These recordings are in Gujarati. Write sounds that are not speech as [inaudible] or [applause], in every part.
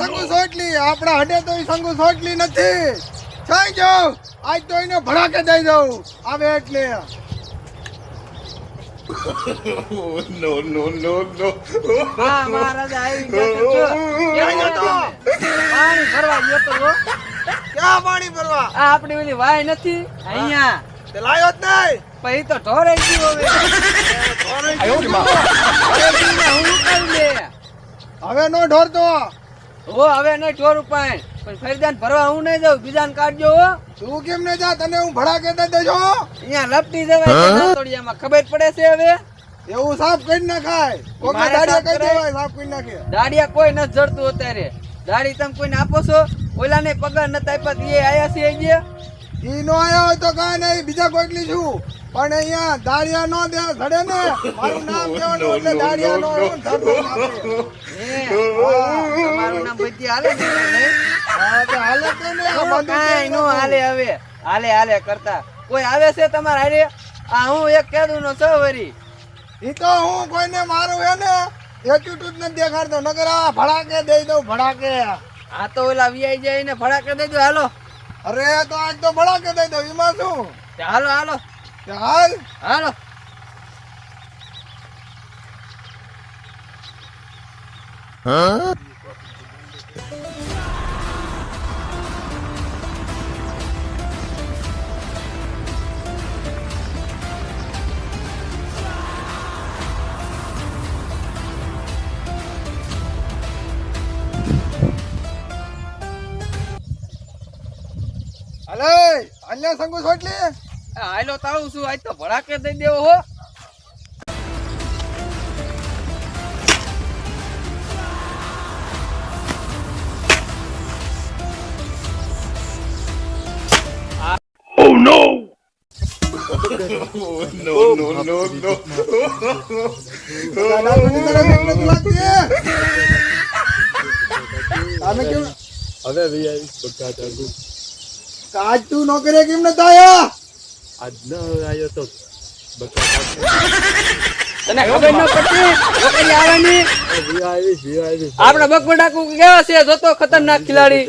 સંગુ સોટલી. આપણા હડે તો સંગુ સોટલી નથી. થઈ જાવ આજ તો એને ભડાકે દઈ દઉં. આવે એટલે. હા મહારાજ આવી ગયા તો. પાણી ભરવા ગયો તો ક્યાં પાણી ભરવા? આ આપણી ઓલી વાય નથી? અહીંયા. તે લાયો જ નહીં. પછી તો ઢોરાઈ ગયું હવે. હવે બીને હું ઉપાડી લે હવે નો ઢોરતો હો હવે નહીં ઢોર ઉપાય. પણ ફરીદાન ભરવા હું નહીં જાઉં બીજાને કાઢજો હો. તું કેમ ને જા? તને હું ભડાકે દઈ દેજો અહીંયા લપટી જવાય કે ખબર પડે છે હવે? એવું સાફ કરી નાખાય. કોક દાડિયા સાફ દેવાય સાફ કરી નાખે. દાડિયા કોઈ નથી જડતું અત્યારે. દાડી તમે કોઈને આપો છો? ઓલાને પગાર નથી આપ્યા એ આયા છે ઈ નો આયા હોય તો કાંઈ નહીં બીજા કોઈકલી છું. પણ અહીંયા દાળિયા નો દે ધડે ને. મારું નામ [laughs] દેવાનું એટલે દાળિયા નો મારું [laughs] તમારું નામ બધી હાલે હાલે તો ને, કાંઈ નો હાલે હવે. હાલે હાલે કરતા. કોઈ આવે છે તમારા હારે? આ હું એક કેદું નો છો વરી. ઈ તો હું કોઈને મારું હે ને એટીટ્યુડ ને દેખાડતો. નગર આ ભડાકે દઈ દઉં ભડાકે. આ તો ઓલા વીઆઈ જાય ને ભડાકે દો હાલો. અરે તો આજ તો ભડાકે દઈ દઉં એમાં શું? ચાલો હાલો હાલો. કે હાલ? હાલો. હાલે અન્ય સંગુ સોટલી આ હાલો તાળું છું આજ તો ભડાકે દઈ દેવો હો. તમે કેમ [laughs] હવે આજ તું નોકરી કેમ નતા આયા? આજ ન આવ્યો તો તને ખબર ન પડતી નોકરી આવવાની વીઆઈ આપડા બગબડાકુ કેવા છે જોતો ખતરનાક ખિલાડી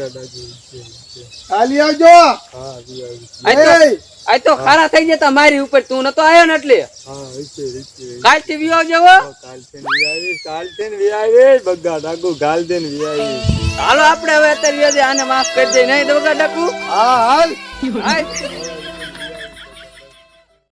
ખાલી આવજો આજ તો તો ખારા થઈ જતા મારી ઉપર. તું નતો આવ્યો ને એટલે? રીતે કાલથી વિયો જેવો કાલથી ને વીઆઈ કાલથી ને વીઆઈ બગા ડાકુ કાલથી ને વીઆઈ હાલો આપણે હવે અત્યારે આને માફ કરી દે. નહીં તો બગા ડાકુ? હા હાલ. હાય